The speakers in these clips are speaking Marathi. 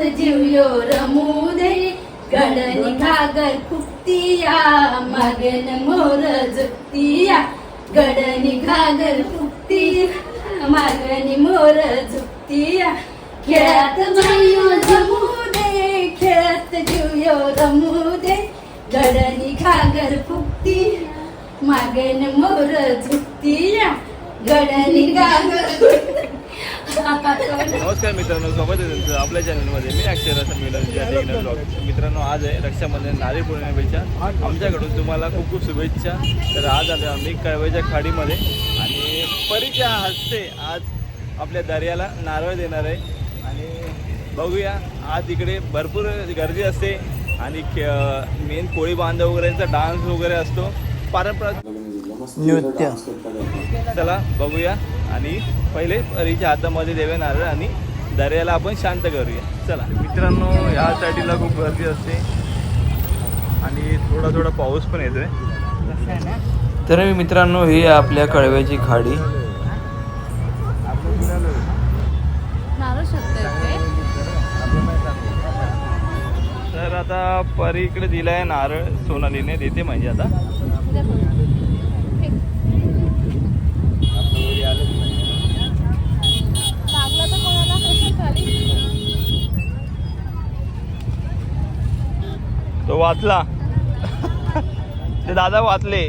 खेळत जीवयो रमू दे गडनी घागर फुकतिया मगन मोर झुकतिया गडनी घागर फुकतिया मागनी मोर झुकतिया खेळात मायो जमू दे खेळत जीवयो रमू दे गडनी घागर फुकतिया मागन मोर झुकतिया गडनी घागर नमस्कार मित्रांनो स्वागत आहे तुमचं आपल्या चॅनलमध्ये मी अक्षर असं मिलन ब्लॉग. मित्रांनो आज आहे रक्षाबंधन नारी पौर्णिमेच्या. आमच्याकडून तुम्हाला खूप खूप शुभेच्छा. तर आज आलो आम्ही कळव्याच्या खाडीमध्ये. आणि परीच्या हस्ते आज आपल्या दर्याला नारळ देणार आहे. आणि बघूया आज इकडे भरपूर गर्दी असते. आणि मेन कोळी बांधव वगैरेचा डान्स वगैरे असतो. पारंपरिक नृत्य. चला बघूया. आणि पहिले परीच्या हातामध्ये देऊया नारळ आणि दर्याला आपण शांत करूया. चला. मित्रांनो या साईडला खूप गर्दी असते. आणि थोडा थोडा पाऊस पण येतोय. तर मित्रांनो ही आहे आपल्या कळव्याची खाडी. तर आता परी इकडे दिलाय नारळ सोनालीने. देते म्हणजे आता लागला तर कोणाला कसं खाली तो वाचला. ते दादा वाचले.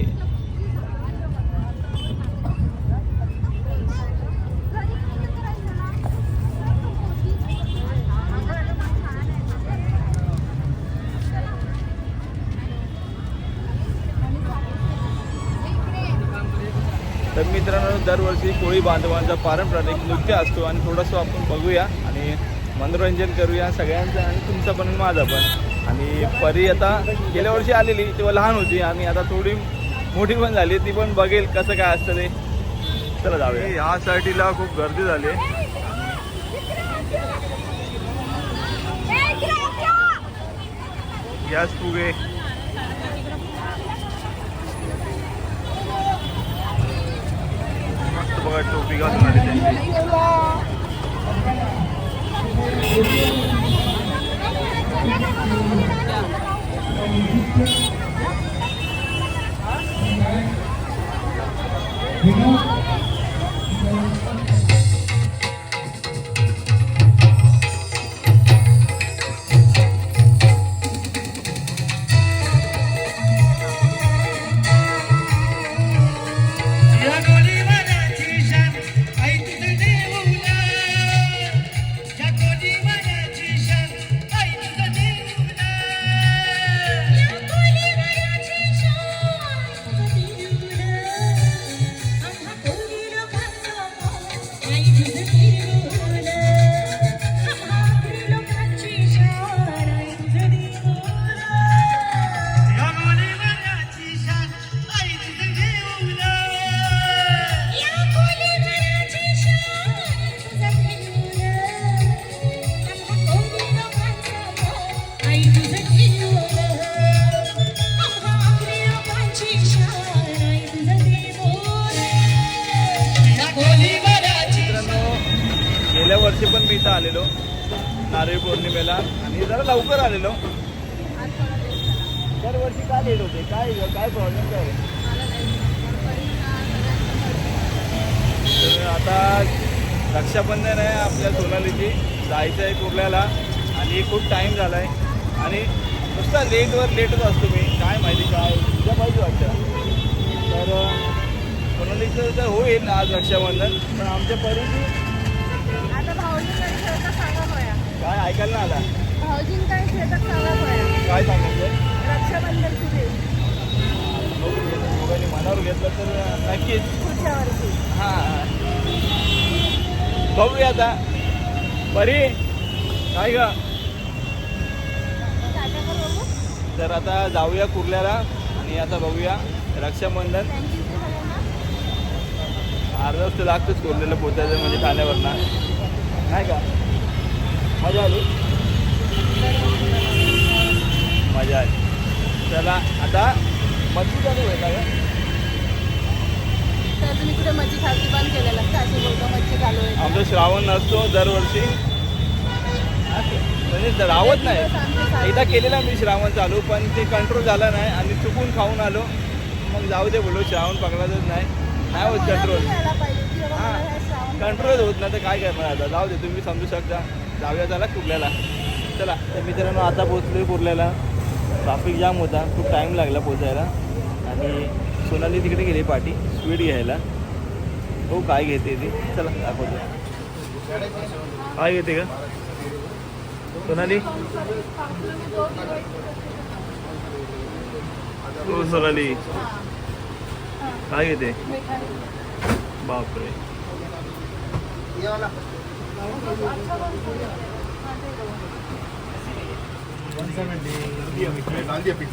तर मित्रांनो दरवर्षी कोळी बांधवांचा पारंपरिक नृत्य असतो आणि थोडंसं आपण बघूया आणि मनोरंजन करूया सगळ्यांचं आणि तुमचं पण माझं पण. आणि परी आता गेल्या वर्षी आलेली तेव्हा लहान होती आणि आता थोडी मोठी पण झाली ती पण बघेल कसं काय असतं ते. चला जाऊया. ह्या साईडला खूप गर्दी झाली. गॅस फुगे. मस्त बघा टोपी घालून आली त्यांची. या वर्षी पण मी इथं आलेलो. नारळी पौर्णिमेला. आणि जरा लवकर आलेलो. दरवर्षी काय लेट होते? काय काय प्रॉब्लेम काय? तर आता रक्षाबंधन आहे आपल्या सोनालीची. जायचं आहे कुर्ल्याला. आणि खूप टाईम झाला आहे आणि नुसता लेटवर लेटच असतो मी. काय माहिती काय. तुझ्या पाहिजे वाटतं. तर सोनालीचं तर होईल आज रक्षाबंधन. पण आमच्या परीची आता भाऊजी काय खेळतात सांगा बया काय ऐकायला ना आला? भाऊजीन काय खेळतात सांगा बया काय सांगायचं? रक्षाबंधन तुझे दोघांनी मनावर घेतलं तर नक्कीच. पुढच्या वर्षी हां. बघूया आता. बरी काय ग? तर आता जाऊया कुर्ल्याला आणि आता बघूया रक्षाबंधन. अर्धा वाजता लागतंच कुर्ल्याला पोचायचं म्हणजे ठाण्यावरनं. नाही का? मजा आली. मजा आली. चला आता मस्ती चालू आहे का मच्छी केलेलं बोलतो मच्छी चालू आहे. आमचा श्रावण नसतो दरवर्षी. म्हणजे रावत नाही. एकदा केलेला मी श्रावण चालू पण ते कंट्रोल झाला नाही आणि चुकून खाऊन आलो. मग जाऊ दे बोलो श्रावण पकडायचंच नाही. नाही होत कंट्रोल हां. कंट्रोल होत नाही तर काय करणार आता? जाऊ दे तुम्ही समजू शकता. जाऊया झाला कुर्ल्याला चला. तर मित्रांनो आता पोचलो कुर्ल्याला ट्राफिक जाम होता. खूप टाईम लागला पोचायला आणि सोनाली तिकडे गेली पाठी स्पीड घ्यायला. हो काय घेते ती? चला दाखवतो. काय घेते का सोनाली? हो सोनाली. काय घेते? बापरे.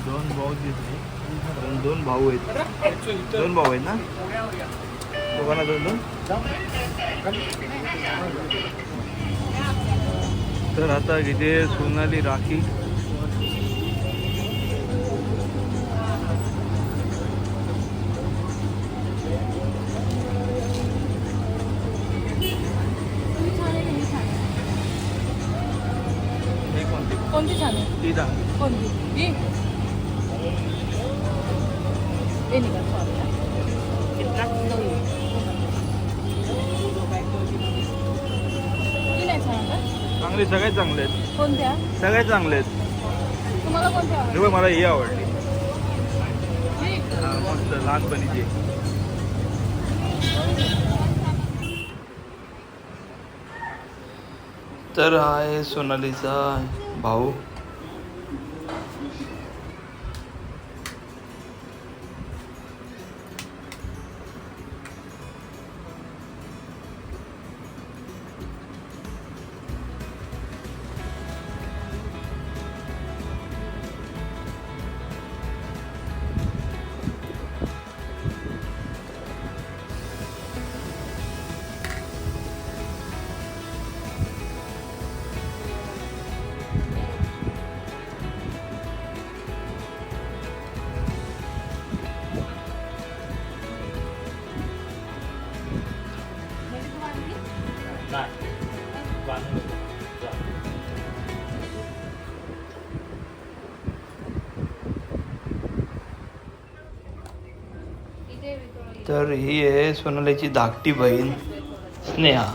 दोन भाऊ दोन दोन भाऊ आहेत दोन भाऊ आहेत ना दोघांना दोन दोन तर आता इथे सोनाली राखी ती कोणती ही हे निघा चांगले सगळ्यात चांगले आहेत कोणत्या सगळ्यात चांगले आहेत तुम्हाला कोणत्या मला ही आवडली ही? हा, मस्त लहानपणीची तर हा आहे सोनालीचा भाऊ तर ही आहे सोनालीची धाकटी बहीण स्नेहा.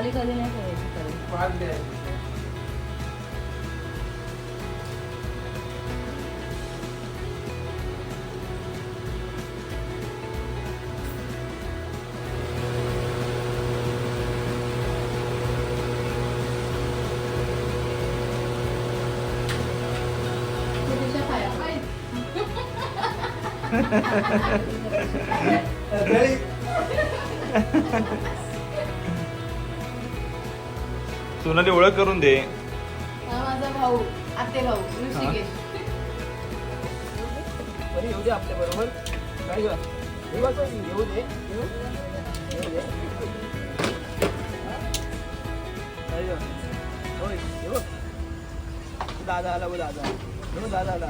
खाली कधी नाही ठेवायची कधी तुझ्या पाया पाय. सोनाली ओळख करून दे. हा माझा भाऊ आते भाऊ ऋषिकेश. बरं येऊ दे आपल्या बरोबर. काय ग? येऊ असं येऊ दे येऊ येऊ दे. काय ग? होय येऊ दादा आला बघ दादा. येऊ दादा आला.